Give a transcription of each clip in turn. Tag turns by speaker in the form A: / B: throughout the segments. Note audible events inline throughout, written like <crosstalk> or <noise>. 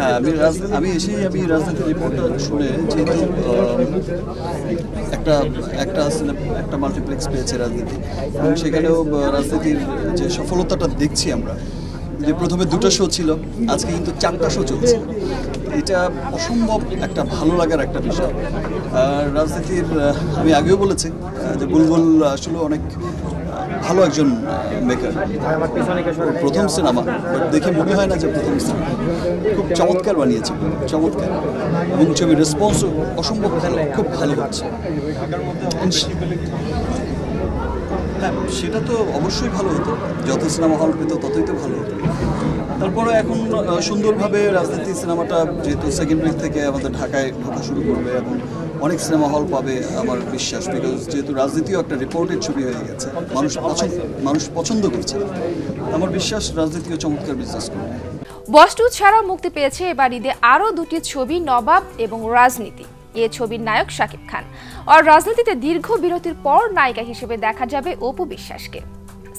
A: হ্যাঁ আমি আমি এসেই আমি রাজনীতির রিপোর্টটা শুনে যেহেতু একটা একটা সিনে- একটা মাল্টিপ্লেক্স পেয়েছে রাজনীতি। এবং সেখানেও রাজনীতির যে সফলতাটা দেখছি আমরা, যে প্রথমে দুটো শো ছিল, আজকে কিন্তু চারটা শো চলছে। এটা অসম্ভব একটা ভালো লাগার একটা বিষয়। আর রাজনীতির আমি আগেও বলেছি যে বুলবুল আসলে অনেক ভালো একজন মেকার প্রথম সিনেমা বাট দেখে মনে হয় না যে প্রথম সিনেমা খুব চমৎকার বানিয়েছে, চমৎকার। এবং ছবির রেসপন্সও অসম্ভব খুব ভালো হচ্ছে। হ্যাঁ সেটা তো অবশ্যই ভালো হতো। যত সিনেমা হল পেত, ততই তো ভালো হতো। তারপরে এখন সুন্দরভাবে রাজনীতি সিনেমাটা যেহেতু সেকেন্ড উইক থেকে আমাদের ঢাকায় ঢোকা শুরু করবে এবং অনেক সিনেমা হল পাবে আমার বিশ্বাস বিকজ যেহেতু রাজনীতিও একটা রিপোর্টেড ছবি হয়ে গেছে মানুষ পছন্দ মানুষ পছন্দ করছে আমার বিশ্বাস রাজনীতিও চমৎকার বিজনেস করবে।
B: বস্টু ছাড়াও মুক্তি পেয়েছে এবার ঈদে আরও দুটি ছবি নবাব এবং রাজনীতি। এ ছবির নায়ক শাকিব খান। আর রাজনীতিতে দীর্ঘ বিরতির পর নায়িকা হিসেবে দেখা যাবে অপু বিশ্বাসকে।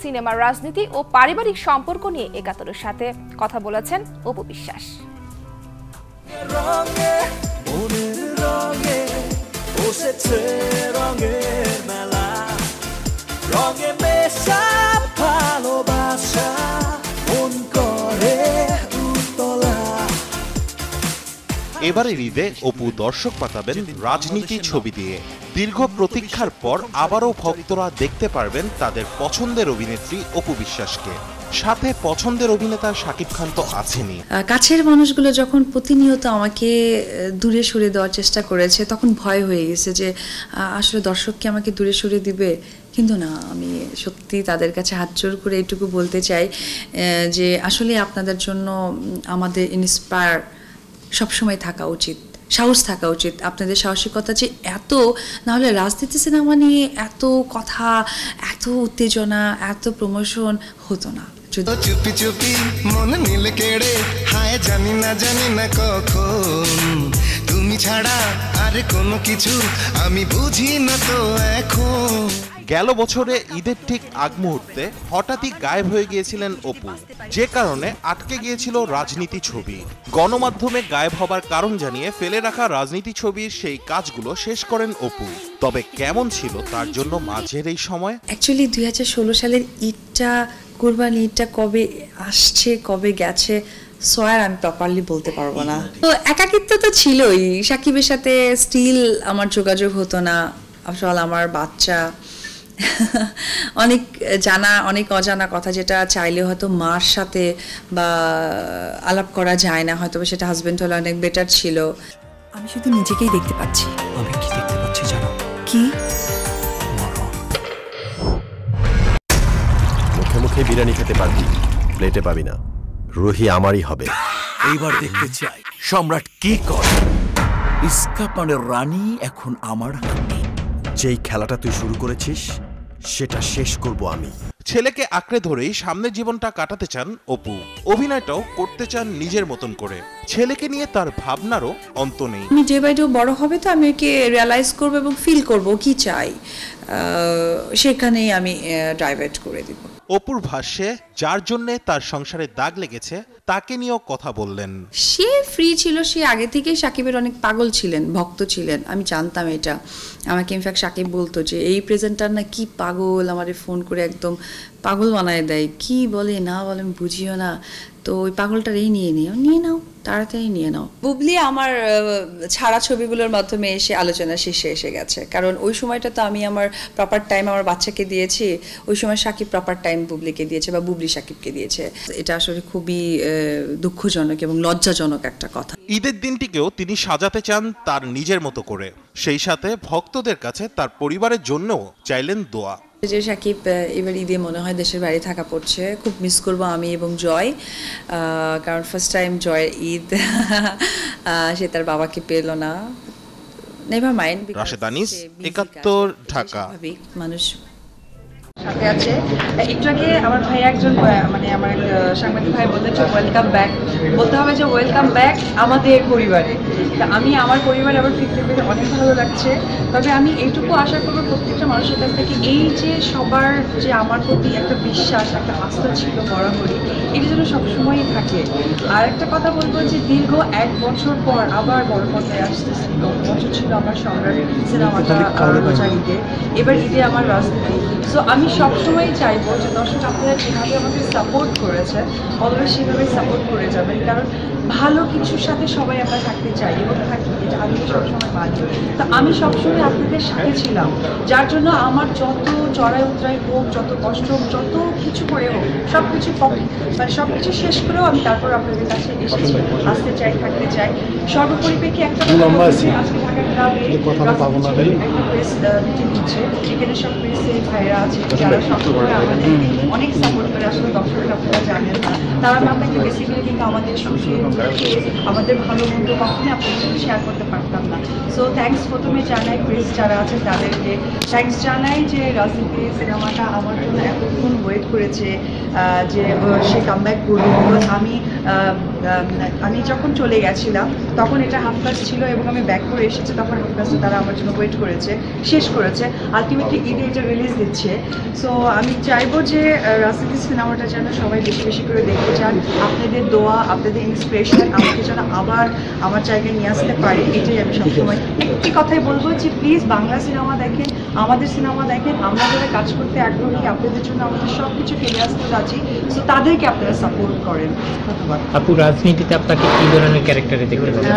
B: সিনেমার রাজনীতি ও পারিবারিক সম্পর্ক নিয়ে একাত্তরের সাথে কথা বলেছেন অপু বিশ্বাস।
C: রঙে মনের 새채랑해
D: এবারের ঈদে অপু দর্শক পাতাবেন রাজনীতি ছবি দিয়ে। দীর্ঘ প্রতীক্ষার পর আবারও ভক্তরা দেখতে পারবেন তাদের পছন্দের অভিনেত্রী অপু বিশ্বাসকে। সাথে পছন্দের অভিনেতা শাকিব খান তো আছেনই।
E: আহ, কাছের মানুষগুলো যখন প্রতিনিয়ত আমাকে দূরে সরে দেওয়ার চেষ্টা করেছে তখন ভয় হয়ে গেছে যে আসলে দর্শককে আমাকে দূরে সরে দিবে? কিন্তু না আমি সত্যি তাদের কাছে হাত জোর করে এইটুকু বলতে চাই যে আসলে আপনাদের জন্য আমাদের ইন্সপায়ার সবসময় থাকা উচিত, সাহস থাকা উচিত, আপনাদের সাহসিকতা যে এত, নাহলে রাজনীতি সিনেমা নিয়ে এত কথা, এত উত্তেজনা, এত প্রমোশন হতো না।
F: চুপি চুপি মন নীল কেড়ে, হায় জানি না জানি না কখন। তুমি ছাড়া আর কোনো কিছু আমি বুঝি না তো এখন।
D: গেল বছরে ঈদের ঠিক আগ মুহূর্তে হঠাৎই গায়েব হয়ে গিয়েছিলেন অপু। যে কারণে আটকে গিয়েছিল রাজনীতি ছবি। গণমাধ্যমে গায়েব হবার কারণ জানিয়ে ফেলে রাখা রাজনীতি ছবির সেই কাজগুলো শেষ করেন অপু। তবে কেমন ছিল তার জন্য মাঝের এই সময়?
E: অ্যাকচুয়ালি দুই হাজার ষোলো সালের ঈদটা, কোরবানি ঈদটা কবে আসছে, কবে গেছে সোয়ার আমি প্রপারলি বলতে পারব না। তো একাকিত্ব তো ছিলই। সাকিবের সাথে স্টিল আমার যোগাযোগ হতো না। আসল আমার বাচ্চা। <laughs> অনেক জানা অনেক অজানা কথা যেটা চাইলে হয়তো মার সাথে বা আলাপ করা যায় না হয়তো সেটা হাজবেন্ড হলে অনেক বেটার ছিল। আমি শুধু নিজেকেই দেখতে পাচ্ছি।
C: আমি কি দেখতে পাচ্ছি জানো?
E: কি?
G: মুখে মুখে বিরিয়ানি খেতে পারবি প্লেটে পাবি না। রুহি আমারই হবে।
C: এইবার দেখতে চাই সম্রাট কি করে? ইস্কাপানের রানী এখন আমার হাতে।
G: যেই খেলাটা তুই শুরু করেছিস সেটা শেষ করব আমি।
D: ছেলেকে আঁকড়ে ধরেই সামনের জীবনটা কাটাতে চান অপু। অভিনয়টাও করতে চান নিজের মতন করে। ছেলেকে নিয়ে তার ভাবনারও অন্ত নেই।
E: আমি যে বাই ডে বড় হবে তো আমি ওকে রিয়ালাইজ করব এবং ফিল করব কি চাই সেখানেই আমি ডাইভার্ট করে দিব।
D: অপুর ভাষ্যে, যার জন্যে তার সংসারে দাগ লেগেছে, তাকে নিয়েও কথা বললেন।
E: সে ফ্রি ছিল, সে আগে থেকেই সাকিবের অনেক পাগল ছিলেন, ভক্ত ছিলেন, আমি জানতাম এটা। আমাকে ইনফ্যাক্ট সাকিব বলতো যে, এই প্রেজেন্টার না কি পাগল, আমারে ফোন করে একদম পাগল বানায় দেয়। কি বলে না বলে আমি বুঝিও না। তো ওই পাগলটার এই নিয়ে নিও। নিয়ে নাও তাড়াতাড়ি নিয়ে নাও। বুবলি আমার ছাড়া ছবিগুলোর মাধ্যমে এসে আলোচনা শেষে এসে গেছে। কারণ ওই সময়টা তো আমি আমার প্রপার টাইম আমার বাচ্চাকে দিয়েছি। ওই সময় সাকিব প্রপার টাইম বুবলিকে দিয়েছে বা বুবলি সাকিবকে দিয়েছে। এটা আসলে খুবই দুঃখজনক এবং লজ্জাজনক একটা কথা।
D: ঈদের দিনটিকেও তিনি সাজাতে চান তার নিজের মতো করে। সেই সাথে ভক্তদের কাছে তার পরিবারের জন্যও চাইলেন দোয়া।
E: যে সাকিব এবার ঈদে মনে হয় দেশের বাইরে থাকা পড়ছে। খুব মিস করব আমি এবং জয়। আহ, কারণ ফার্স্ট টাইম জয়ের ঈদ। <laughs> আহ, সে তার বাবাকে পেল না। নেভার মাইন্ড
D: রাশেদ আনিস, একাত্তর, ঢাকা।
E: মানুষ
H: সাথে আছে। একটু আগে আমার ভাই একজন মানে আমার এক, সাংবাদিক ভাই যে ওয়েলকাম ব্যাক বলতে হবে যে ওয়েলকাম ব্যাক আমাদের পরিবারে। তা আমি আমার পরিবারে আবার ফিরতে পেরে অনেক ভালো লাগছে। তবে আমি এইটুকু আশা করব প্রত্যেকটা মানুষের কাছ থেকে এই যে সবার যে আমার প্রতি একটা বিশ্বাস একটা আস্থা ছিল বরাবরই এটা যেন সবসময়ই থাকে। আর একটা কথা বলব যে দীর্ঘ এক বছর পর আবার বড় পর্দায় আসতেছি বছর ছিল আমার সম্রাট সিনেমাটা এবার ঈদে আমার রাজনীতি সো আমি সবসময় চাইব যে দর্শক আপনারা যেভাবে আমাকে সাপোর্ট করেছেন অলওয়েজ সেভাবে সাপোর্ট করে যাবেন। কারণ ভালো কিছুর সাথে সবাই আমরা থাকতে চাই এবং থাকি আমি সবসময় মানি। তো আমি সবসময় আপনাদের সাথে ছিলাম যার জন্য আমার যত চড়াই উতরাই হোক যত কষ্ট হোক যত কিছু করে হোক সব কিছু মানে সব কিছু শেষ করেও আমি তারপর আপনাদের কাছে এসেছি। আসতে চাই থাকতে চাই। সর্বোপরিপ্রেক্ষে একটা আজকে প্রেস মিটিং এখানে সব আছে যারা আমাদের অনেক সাপোর্ট করে আসলে জানেন না তারা না? বেসিক্যালি কিন্তু আমাদের আমাদের ভালো মন্দ কখনই আপনাদের শেয়ার করতে পারতাম না। সো থ্যাঙ্কস প্রথমে জানাই প্রেস যারা আছে তাদেরকে। থ্যাঙ্কস জানাই যে রাজনীতি সিনেমাটা আমার জন্য এতক্ষণ ওয়েট করেছে যে সে কামব্যাক করবে। Because আমি আমি যখন চলে গেছিলাম, তখন এটা হাফ কাজ ছিল এবং আমি ব্যাক করে এসেছি, তখন হাফ কাজটা তারা আমার জন্য ওয়েট করেছে, শেষ করেছে। আলটিমেটলি ঈদে এটা রিলিজ দিচ্ছে। সো আমি চাইব যে রাজনীতি সিনেমাটা যেন সবাই বেশি বেশি করে দেখতে চান। আপনাদের দোয়া, আপনাদের ইন্সপিরেশন আমাকে যেন আবার আমার জায়গায় নিয়ে আসতে পারে, এটাই আমি সবসময় একটি কথাই বলব যে প্লিজ বাংলা সিনেমা দেখেন আমাদের সিনেমা দেখেন আমরা যারা কাজ করতে আগ্রহী আপনাদের জন্য আমাদের সব কিছু ফিরে আসতে রাজি সো তাদেরকে আপনারা সাপোর্ট করেন। ধন্যবাদ।
I: আপু রাজনীতিতে আপনাকে কি ধরনের ক্যারেক্টারে দেখতে পাচ্ছেন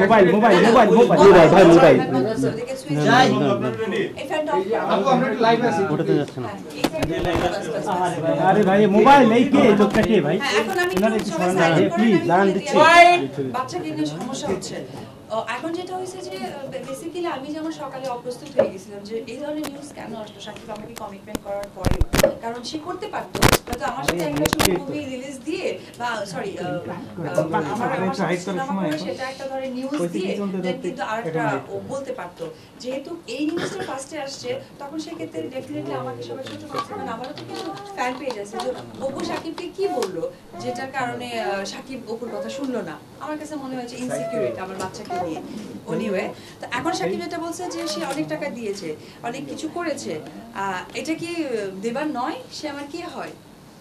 J: মোবাইল মোবাইল ভাই মোবাইল। আরে ভাই মোবাইল এই কে? চোখটা কে ভাই?
H: এখন আমি একটু
J: একটু না প্লিজ দাঁড়ান। দিচ্ছি।
H: বাচ্চাকে নিয়ে সমস্যা হচ্ছে। এখন যেটা হয়েছে যে বেসিক্যালি আমি যেমন সকালে অপ্রস্তুত হয়ে গেছিলাম যে এই ধরনের নিউজ কেন আসলো? সাকিব আমাকে কমিটমেন্ট করার পরে কারণ সে করতে পারতো। হয়তো আমার সাথে একটা মুভি রিলিজ দিয়ে বা সরি সেটা একটা ধরে নিউজ দিয়ে কিন্তু আরেকটা ও বলতে পারতো। যেহেতু এই নিউজটা ফার্স্টে আসছে তখন সেক্ষেত্রে ডেফিনেটলি আমাকে সবাই ছোট করছে কারণ আমারও তো কিছু ফ্যান পেজ আছে যে অপু সাকিবকে কি বলল? যেটার কারণে সাকিব অপুর কথা শুনলো না। আমার কাছে মনে হয়েছে ইনসিকিউরিটি আমার বাচ্চাকে নিয়ে অনিওয়ে তো এখন সাকিব যেটা বলছে যে সে অনেক টাকা দিয়েছে অনেক কিছু করেছে। এটা কি দেবার নয়? সে আমার কি হয়?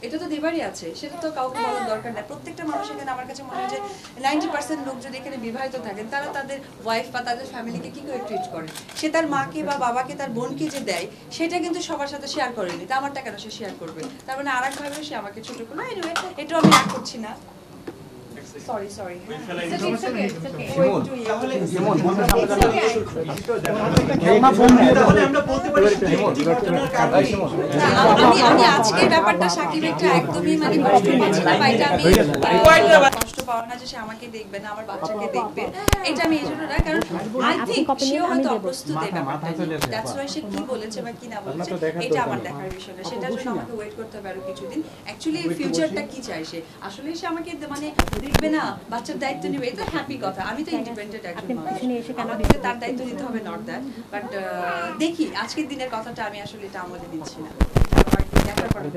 H: এটা তো দেবারই আছে সেটা তো কাউকে বলার দরকার নাই। প্রত্যেকটা মানুষ এখানে আমার কাছে মনে হয় যে নাইনটি পার্সেন্ট লোক যদি এখানে বিবাহিত থাকেন তারা তাদের ওয়াইফ বা তাদের ফ্যামিলিকে কি করে ট্রিট করে? সে তার মাকে বা বাবাকে তার বোনকে যে দেয় সেটা কিন্তু সবার সাথে শেয়ার করেনি। তা আমারটা কেন সে শেয়ার করবে। তার মানে আর একভাবে সে আমাকে ছোট করল। এনিওয়ে এটাও আমি রাগ করছি না। সরি সরি আমি আমি আজকের ব্যাপারটা সাকিব একটা একদমই মানে বুঝতে পারছি না এটা আমি না যে সে আমাকে দেখবে না আমার বাচ্চাকে দেখবে এটা আমি এই জন্য না কারণ আই থিঙ্ক সেও হয়তো অপ্রস্তুত এই ব্যাপারটা দ্যাটস ওয়াই সে কি বলেছে বা কি না বলেছে এটা আমার দেখার বিষয় না। সেটার জন্য আমাকে ওয়েট করতে হবে আরও কিছুদিন অ্যাকচুয়ালি ফিউচারটা কি চাই সে? আসলে সে আমাকে মানে দেখবে না বাচ্চার দায়িত্ব নেবে এটা হ্যাপি কথা। আমি তো ইন্ডিপেন্ডেন্ট একজন মানুষ। আমাকে তার দায়িত্ব নিতে হবে নট দ্যাট বাট দেখি আজকের দিনের কথাটা আমি আসলে এটা আমলে নিচ্ছি না। দেখার পরে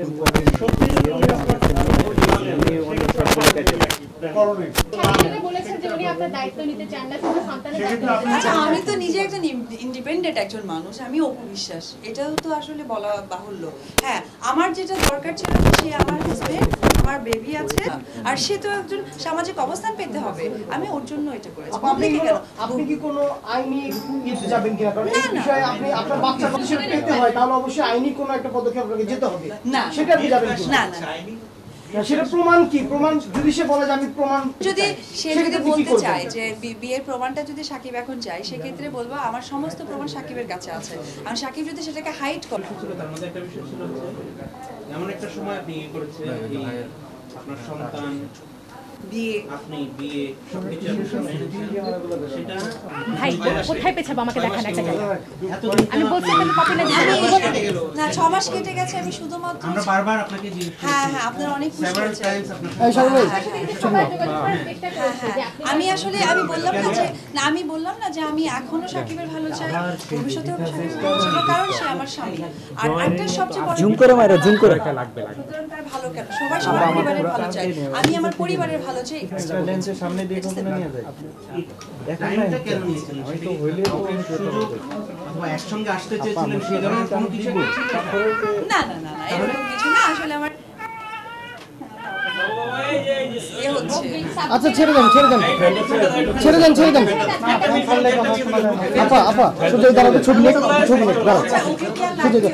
H: আমি তো নিজে একজন ইন্ডিপেন্ডেন্ট একজন মানুষ আমি অপু বিশ্বাস এটাও তো আসলে বলা বাহুল্য। হ্যাঁ আমার যেটা দরকার ছিল সে আমার হাজবেন্ড আমার বেবি আছে আর সে তো একজন সামাজিক অবস্থান পেতে হবে। আমি ওর জন্য এটা করেছি। পাবলিকে কেন
J: আপনি কি কোনো আইনি ইয়েতে যাবেন কিনা? কারণ এই। বিষয়ে আপনি আপনার বাচ্চা পেতে হয় তাহলে অবশ্যই আইনি কোনো একটা পদক্ষেপ আপনাকে যেতে হবে।
H: না।
J: সেটা আপনি যাবেন
H: না না।
J: না, সেটা প্রমাণ কি প্রমাণ যদি সে বলে যে আমি প্রমাণ
H: যদি সে যদি বলতে? চায় যে বিয়ের প্রমাণটা যদি সাকিব এখন চায় সেক্ষেত্রে বলব আমার সমস্ত প্রমাণ সাকিবের কাছে আছে আর সাকিব যদি সেটাকে হাইড করে
K: তার মধ্যে একটা বিষয় ছিল এমন একটা সময় আপনি ইয়ে আপনার সন্তান
H: বিয়ে।
K: আপনি বিয়ে সবকিছু আপনি সামনে এনেছেন। সেটা
L: ভাই কোথায় পেছাবো আমাকে দেখান একটা জায়গা আমি বলছি আমি কপি না
K: কেটে
H: না ছ মাস কেটে গেছে। আমি শুধুমাত্র
K: আমরা বারবার আপনাকে জিজ্ঞেস
H: হ্যাঁ হ্যাঁ আপনার অনেক খুশি হয়েছে।
J: এই সবাই
H: হ্যাঁ, হ্যাঁ। আমি আসলে আমি বললাম না যে না আমি বললাম না যে আমি এখনও সাকিবের ভালো চাই ভবিষ্যতেও আমি সাকিবের ভালো চাই কারণ সে আমার স্বামী। আর একটা সবচেয়ে বড় জুম করে মারা জুম করে। লাগবে সুতরাং তার ভালো কেন? সবাই সবার পরিবারের ভালো চাই আমি আমার পরিবারের ভালো চাই
J: সামনে দিয়ে কখনো নিয়ে যায়
K: টাইমটা কেন নিয়েছেন? সেটা কি কাউকে সুযোগ অথবা একসঙ্গে আসতে চেয়েছিলেন সেই ধরনের কোনো কিছু
H: না না না না এরকম কিছু না আসলে আমার
J: আচ্ছা ছেড়ে দেন ছেড়ে দেন। ছেড়ে দেন ছেড়ে দেন। আপা আপা শুধু দাঁড়াতে ছবি নেই ছবি নেই দাঁড়াও।
H: ওকে